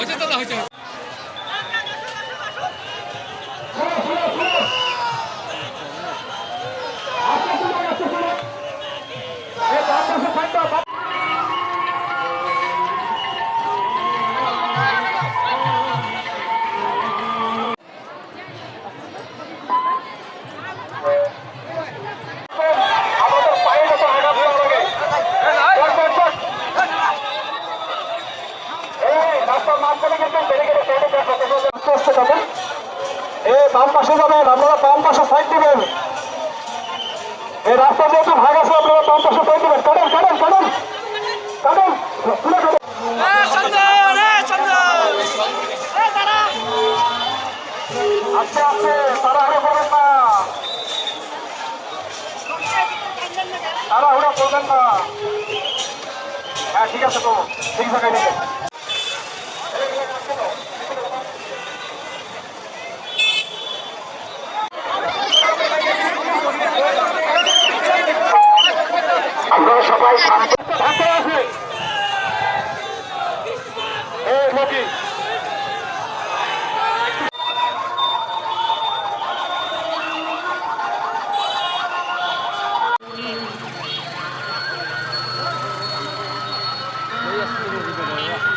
হচ্ছে দাদা হচ্ছে এ বাম পাশে যাবেন আপনারা বাম পাশে সাইড দিবেন। এই রাস্তা যেহেতু ভাগ আছে আপনারা বাম পাশে সাইড দিবেন। কাটেন কাটেন কাটেন কাটেন তুলে কাটেন আস্তে আস্তে তারা করবেন না। তারা করবেন না। হ্যাঁ ঠিক আছে তো। ঠিক জায়গায় সবাই শান্ত আছে Yeah.